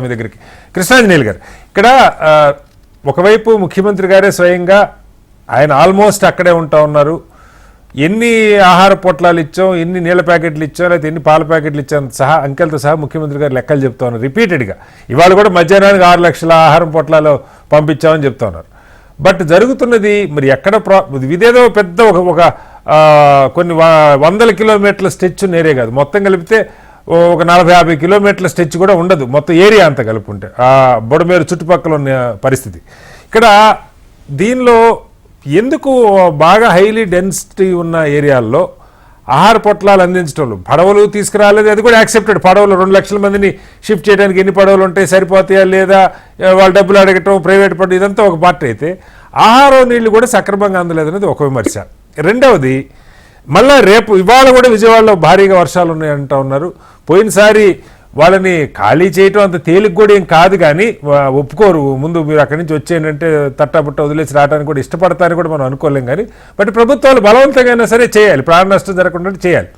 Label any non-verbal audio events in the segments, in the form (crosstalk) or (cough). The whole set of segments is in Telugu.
మీ దగ్గరికి. కృష్ణాంజనేయులు గారు ఇక్కడ ఒకవైపు ముఖ్యమంత్రి గారే స్వయంగా ఆయన ఆల్మోస్ట్ అక్కడే ఉంటా ఉన్నారు. ఎన్ని ఆహార పొట్లాలు ఇచ్చాం ఎన్ని నీళ్ళ ప్యాకెట్లు ఇచ్చాం లేకపోతే ఎన్ని పాల ప్యాకెట్లు ఇచ్చాం సహా అంకెలతో సహా ముఖ్యమంత్రి గారు లెక్కలు చెప్తా ఉన్నారు. రిపీటెడ్గా. ఇవాళ కూడా మధ్యాహ్నానికి ఆరు లక్షల ఆహారం పొట్లాలు పంపించామని చెప్తా ఉన్నారు. బట్ జరుగుతున్నది మరి ఎక్కడ ప్రా ఇదేదో పెద్ద ఒక ఒక కొన్ని వ- వందల కిలోమీటర్ల స్టెచ్ నేరే కాదు. మొత్తం కలిపితే ఒక నలభై యాభై కిలోమీటర్ల స్టెచ్ కూడా ఉండదు. మొత్తం ఏరియా అంతా కలుపుకుంటే. ఆ బొడమేరు చుట్టుపక్కల ఉన్న పరిస్థితి. ఇక్కడ దీనిలో ఎందుకు బాగా హైలీ డెన్సిటీ ఉన్న ఏరియాల్లో ఆహార పొట్లాలు అందించడంలో పడవలు తీసుకురాలేదు. అది కూడా యాక్సెప్టెడ్. పడవలు రెండు లక్షల మందిని షిఫ్ట్ చేయడానికి ఎన్ని పడవలు ఉంటాయి సరిపోతాయా లేదా వాళ్ళు వాళ్ళ డబ్బులు అడగటం ప్రైవేట్ పడవ ఇదంతా ఒక పార్ట్ అయితే ఆహారం నీళ్ళు కూడా సక్రమంగా అందలేదు అనేది ఒక విమర్శ. రెండవది మళ్ళీ రేపు ఇవాళ కూడా విజయవాడలో భారీగా వర్షాలు ఉన్నాయంటా ఉన్నారు. పోయినసారి వాళ్ళని ఖాళీ చేయటం అంత తేలిక కూడా ఏం కాదు కానీ ఒప్పుకోరు. ముందు మీరు అక్కడి నుంచి వచ్చేయంటే తట్టబుట్ట వదిలేసి రావడానికి కూడా ఇష్టపడతారని కూడా మనం అనుకోలేం కానీ బట్ ప్రభుత్వాలు బలవంతంగా సరే చేయాలి. ప్రాణ నష్టం జరగకుండా చేయాలి.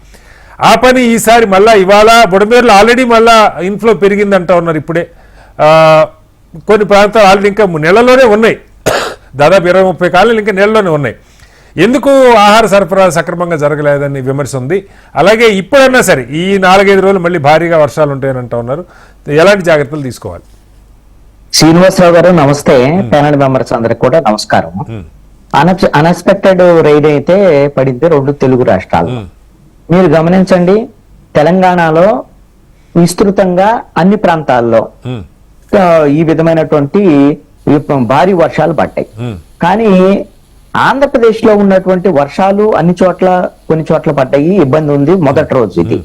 ఆ పని ఈసారి మళ్ళా ఇవాళ బుడమేరులో ఆల్రెడీ మళ్ళా ఇన్ఫ్లో పెరిగిందంటా ఉన్నారు ఇప్పుడే. కొన్ని ప్రాంతాలు ఆల్రెడీ ఇంకా నెలలోనే ఉన్నాయి. (coughs) దాదాపు ఇరవై ముప్పై కాలాలు ఇంకా నెలలోనే ఉన్నాయి. ఎందుకు ఆహార సరఫరా సక్రమంగా జరగలేదని విమర్శ ఉంది? అలాగే ఇప్పుడన్నా సరే ఈ నాలుగైదు రోజులు మళ్ళీ భారీగా వర్షాలు ఉంటాయని అంటా ఉన్నారు. ఎలాంటి జాగ్రత్తలు తీసుకోవాలి? శ్రీనివాసరావు గారు నమస్తే. ప్యానల్ మెంబర్స్ అందరికి కూడా నమస్కారం. అన్ఎక్స్పెక్టెడ్ రైడ్ అయితే పడింది రెండు తెలుగు రాష్ట్రాలు మీరు గమనించండి తెలంగాణలో విస్తృతంగా అన్ని ప్రాంతాల్లో ఈ విధమైనటువంటి భారీ వర్షాలు పడ్డాయి. కానీ ఆంధ్రప్రదేశ్లో ఉన్నటువంటి వర్షాలు అన్ని చోట్ల కొన్ని చోట్ల పడ్డాయి ఇబ్బంది ఉంది మొదటి రోజు ఇది.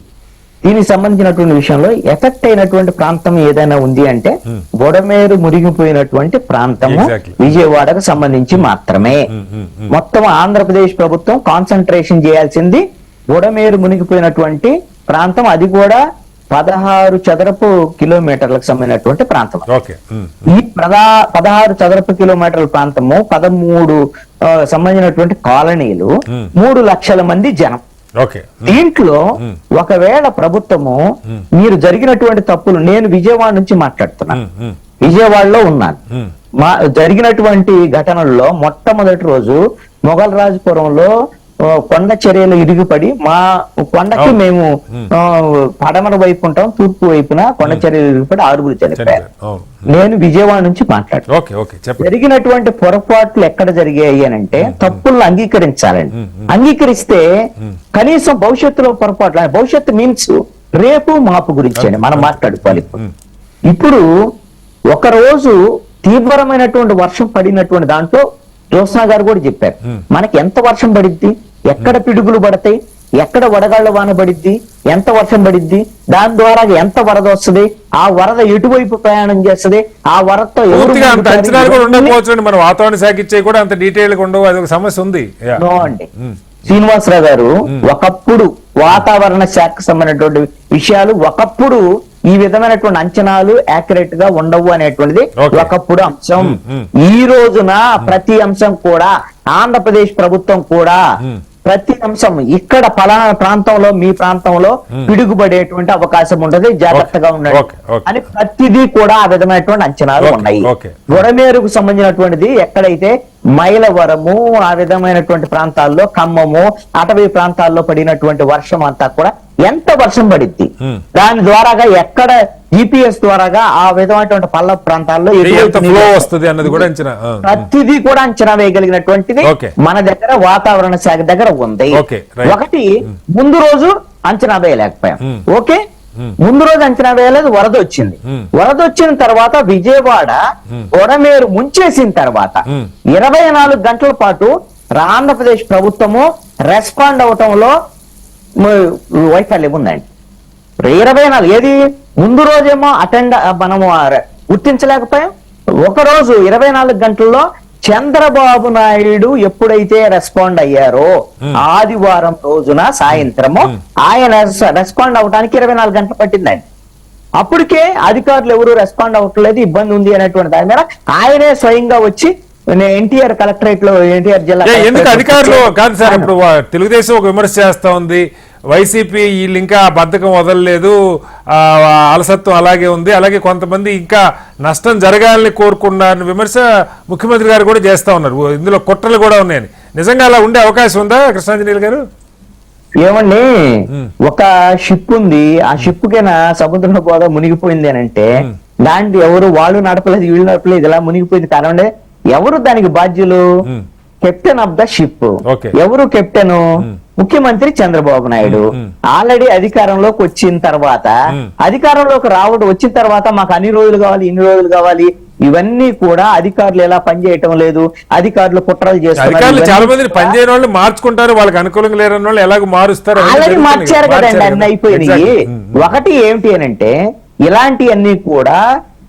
దీనికి సంబంధించినటువంటి విషయంలో ఎఫెక్ట్ అయినటువంటి ప్రాంతం ఏదైనా ఉంది అంటే బొడమేరు మురిగిపోయినటువంటి ప్రాంతము. విజయవాడకు సంబంధించి మాత్రమే. మొత్తం ఆంధ్రప్రదేశ్ ప్రభుత్వం కాన్సన్ట్రేషన్ చేయాల్సింది బుడమేరు మునిగిపోయినటువంటి ప్రాంతం. అది కూడా పదహారు చదరపు కిలోమీటర్లకు సంబంధించినటువంటి ప్రాంతం. ఈ ప్రధా పదహారు చదరపు కిలోమీటర్ల ప్రాంతము పదమూడు సంబంధించినటువంటి కాలనీలు. మూడు లక్షల మంది జనం. దీంట్లో ఒకవేళ ప్రభుత్వము మీరు జరిగినటువంటి తప్పులు నేను విజయవాడ నుంచి మాట్లాడుతున్నాను విజయవాడలో ఉన్నాను. మా జరిగినటువంటి ఘటనల్లో మొట్టమొదటి రోజు మొఘల్ రాజపురంలో కొండ చర్యలు ఇరిగిపడి మా కొండకి. మేము పడమర వైపు ఉంటాం తూర్పు వైపున కొండ చర్యలు ఇరిగిపడి ఆరుగురు చనిపోయారు. నేను విజయవాడ నుంచి మాట్లాడు ఓకే ఓకే చెప్పండి. జరిగినటువంటి పొరపాట్లు ఎక్కడ జరిగాయి అని అంటే తప్పులను అంగీకరించాలండి. అంగీకరిస్తే కనీసం భవిష్యత్తులో పొరపాట్లు భవిష్యత్తు మీన్స్ రేపు మాపు గురించి అండి మనం మాట్లాడుకోవాలి ఇప్పుడు. ఒక రోజు తీవ్రమైనటువంటి వర్షం పడినటువంటి దాంట్లో జ్యోత్స్నా గారు కూడా చెప్పారు. మనకి ఎంత వర్షం పడిద్ది? ఎక్కడ పిడుగులు పడతాయి? ఎక్కడ వడగాళ్ళ వాన పడిద్ది? ఎంత వర్షం పడిద్ది? దాని ద్వారా ఎంత వరద వస్తుంది? ఆ వరద ఎటువైపు ప్రయాణం చేస్తుంది? ఆ వరదతో వాతావరణ శాఖ ఇచ్చే కూడా అంత డీటెయిల్గా ఉండవు. అది ఒక సమస్య ఉంది. అండి. శ్రీనివాసరావు గారు ఒకప్పుడు వాతావరణ శాఖకు సంబంధించినటువంటి విషయాలు ఒకప్పుడు ఈ విధమైనటువంటి అంచనాలు యాక్యురేట్గా ఉండవు అనేటువంటిది. ఒకప్పుడు అంశం. ఈ రోజున ప్రతి అంశం కూడా ఆంధ్రప్రదేశ్ ప్రభుత్వం కూడా ప్రతి అంశం ఇక్కడ పలానా ప్రాంతంలో మీ ప్రాంతంలో పిడుగుపడేటువంటి అవకాశం ఉంటది జాగ్రత్తగా. ఉండండి. Okay. అని ప్రతిదీ కూడా ఆ విధమైనటువంటి అంచనాలు. ఉన్నాయి. బుడమేరుకు సంబంధించినటువంటిది ఎక్కడైతే మైలవరము ఆ విధమైనటువంటి ప్రాంతాల్లో ఖమ్మము అటవీ ప్రాంతాల్లో పడినటువంటి వర్షం అంతా కూడా ఎంత వర్షం పడిద్ది. దాని ద్వారాగా ఎక్కడ జిపిఎస్ ద్వారాగా ఆ విధమైనటువంటి పల్ల ప్రాంతాల్లో ప్రతిదీ కూడా అంచనా వేయగలిగినటువంటిది. మన దగ్గర వాతావరణ శాఖ దగ్గర ఉంది. ఒకటి ముందు రోజు అంచనా వేయలేకపోయాం. ఓకే ముందు రోజు అంచనా వేయలేదు వరద వచ్చింది. వరద వచ్చిన తర్వాత విజయవాడ బొడమేరు ముంచేసిన తర్వాత. ఇరవై నాలుగు గంటల పాటు ఆంధ్రప్రదేశ్ ప్రభుత్వము రెస్పాండ్ అవటంలో వైఫల్యం ఉందండి. ఇరవై నాలుగు ఏది? ముందు రోజేమో అటెండ్ మనము గుర్తించలేకపోయాం. ఒక రోజు ఇరవై నాలుగు గంటల్లో చంద్రబాబు నాయుడు ఎప్పుడైతే రెస్పాండ్ అయ్యారో ఆదివారం రోజున సాయంత్రము ఆయన రెస్- రెస్పాండ్ అవడానికి ఇరవై నాలుగు గంటలు పట్టిందండి. అప్పటికే అధికారులు ఎవరు రెస్పాండ్ అవ్వట్లేదు ఇబ్బంది ఉంది అనేటువంటి దాని మీద ఆయనే స్వయంగా వచ్చి ఎన్టీఆర్ కలెక్టరేట్లో ఎన్టీఆర్ జిల్లా ఎందుకు అధికారులు? కాదు సార్ ఇప్పుడు తెలుగుదేశం ఒక విమర్శ చేస్తా ఉంది. వైసీపీ వీళ్ళు ఇంకా బద్ధకం వదలలేదు. ఆ అలసత్వం అలాగే ఉంది. అలాగే కొంతమంది ఇంకా నష్టం జరగాలని కోరుకున్నారని విమర్శ ముఖ్యమంత్రి గారు కూడా చేస్తా ఉన్నారు. ఇందులో కుట్రలు కూడా ఉన్నాయని. నిజంగా అలా ఉండే అవకాశం ఉందా కృష్ణాంజనేయులు గారు? ఏమండి ఒక షిప్ ఉంది. ఆ షిప్ కైనా సముద్రంలో పోదా మునిగిపోయింది అని అంటే దాంట్లో ఎవరు వాళ్ళు నడపలేదు వీళ్ళు నడపలేదు ఇలా మునిగిపోయింది కారణం ఎవరు దానికి బాధ్యులు. Captain of the ship. ఎవరు కెప్టెన్? ముఖ్యమంత్రి చంద్రబాబు నాయుడు. ఆల్రెడీ అధికారంలోకి వచ్చిన తర్వాత అధికారంలోకి రావడం వచ్చిన తర్వాత మాకు అన్ని రోజులు కావాలి ఇన్ని రోజులు కావాలి. ఇవన్నీ కూడా అధికారులు ఎలా పనిచేయటం లేదు. అధికారులు కుట్రలు చేస్తున్నారు. ఇవన్నీ చాలా మంది పనిచేయని వాళ్ళు మార్చుకుంటారు వాళ్ళకి అనుకూలంగా లేరన్న వాళ్ళు ఎలాగో మారుస్తారు ఆల్రెడీ. మార్చారు కదండి అన్ని. అయిపోయినాయి. ఒకటి ఏమిటి అని అంటే ఇలాంటివన్నీ కూడా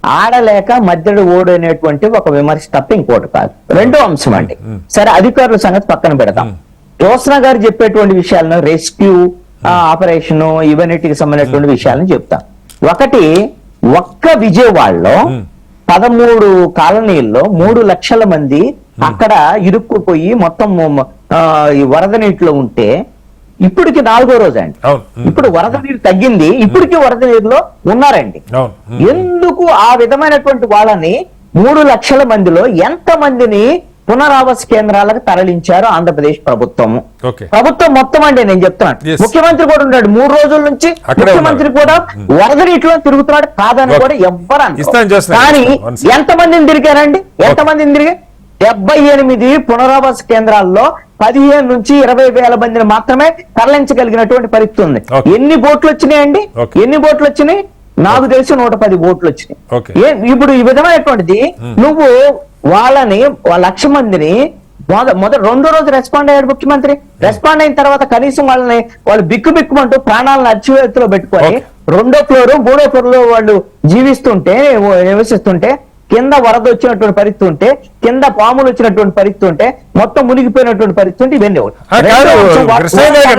ఆడలేక మధ్యలో ఓడనేటువంటి ఒక విమర్శ తప్ప ఇంకోటి కాదు. రెండో అంశం అండి. సరే అధికారుల సంగతి పక్కన పెడదాం. జ్యోత్స్న గారు చెప్పేటువంటి విషయాలను రెస్క్యూ ఆపరేషన్ ఇవన్నిటికి సంబంధించినటువంటి విషయాలను చెప్తాం. ఒకటి ఒక్క విజయవాడలో పదమూడు కాలనీల్లో మూడు లక్షల మంది అక్కడ ఇరుక్కుపోయి మొత్తం వరద నీటిలో ఉంటే ఇప్పటికి నాలుగో రోజు అండి. ఇప్పుడు వరద నీరు తగ్గింది ఇప్పటికీ వరద నీరులో ఉన్నారండి. ఎందుకు ఆ విధమైనటువంటి వాళ్ళని మూడు లక్షల మందిలో ఎంత మందిని పునరావాస కేంద్రాలకు తరలించారు ఆంధ్రప్రదేశ్ ప్రభుత్వం ప్రభుత్వం మొత్తం అండి నేను చెప్తున్నాను. ముఖ్యమంత్రి కూడా ఉన్నాడు మూడు రోజుల నుంచి ముఖ్యమంత్రి కూడా వరద నీటిలో తిరుగుతున్నాడు కాదని. కూడా ఎవ్వరు. కానీ. ఎంత మందిని తిరిగారండి? ఎంత మందిని తిరిగారు? డెబ్బై ఎనిమిది పునరావాస కేంద్రాల్లో పదిహేను నుంచి ఇరవై వేల మందిని మాత్రమే తరలించగలిగినటువంటి పరిస్థితి ఉంది. ఎన్ని బోట్లు వచ్చినాయండి. ఎన్ని బోట్లు వచ్చినాయి? నాకు తెలిసి నూట పది బోట్లు వచ్చినాయి. ఇప్పుడు ఈ విధమైనటువంటిది నువ్వు వాళ్ళని వాళ్ళ లక్ష మందిని మొద మొదటి రెండో రోజు రెస్పాండ్ అయ్యాడు ముఖ్యమంత్రి. రెస్పాండ్ అయిన తర్వాత కనీసం వాళ్ళని వాళ్ళు బిక్కు బిక్కుమంటూ ప్రాణాలను అచ్చువేతిలో పెట్టుకొని. రెండో ఫ్లోర్ మూడో ఫ్లోర్లో వాళ్ళు జీవిస్తుంటే నివసిస్తుంటే కింద వరద వచ్చినటువంటి పరిస్థితి ఉంటే కింద పాములు వచ్చినటువంటి పరిస్థితి ఉంటే మొత్తం మునిగిపోయినటువంటి పరిస్థితి ఉంటే ఇవన్నీ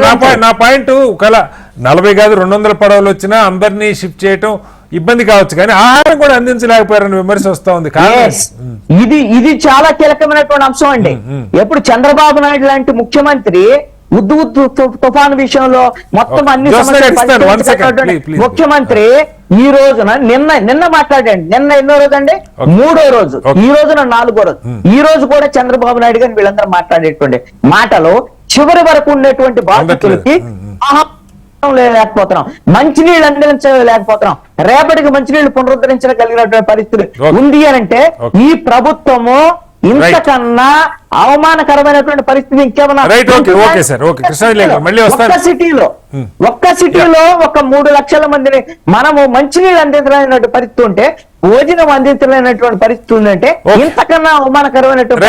నా పాయింట్ నా పాయింట్ ఒకవేళ నలభై కాదు రెండు వందల పడవలు వచ్చినా అందరినీ షిఫ్ట్ చేయటం ఇబ్బంది కావచ్చు కానీ ఆహారం కూడా అందించలేకపోయారని విమర్శ వస్తా ఉంది. ఇది ఇది చాలా కీలకమైనటువంటి అంశం అండి. ఎప్పుడు చంద్రబాబు నాయుడు లాంటి ముఖ్యమంత్రి ఉద్దు తుఫాను విషయంలో మొత్తం. అన్ని సమస్యలు. ముఖ్యమంత్రి ఈ రోజున నిన్న నిన్న మాట్లాడండి నిన్న ఎన్నో రోజు అండి. మూడో రోజు. ఈ రోజున నాలుగో రోజు ఈ రోజు కూడా చంద్రబాబు నాయుడు గారిని వీళ్ళందరూ మాట్లాడేటువంటి మాటలు చివరి వరకు ఉండేటువంటి బాధితులకి ఆహా లేకపోతున్నాం మంచినీళ్ళు అందించలేకపోతున్నాం రేపటికి మంచినీళ్ళు పునరుద్ధరించగలిగినటువంటి పరిస్థితి Okay. ఉంది అని అంటే. ఈ ప్రభుత్వము ఇంతకన్నా అవమానకరమైనటువంటి పరిస్థితి ఇంకేమన్నా వస్తాను. ఒక్క సిటీలో ఒక్క సిటీలో ఒక మూడు లక్షల మందిని మనము మంచినీళ్ళు అందించలేనటువంటి పరిస్థితి ఉంటే భోజనం అందించలేనటువంటి పరిస్థితి ఉందంటే. ఇంతకన్నా అవమానకరమైనటువంటి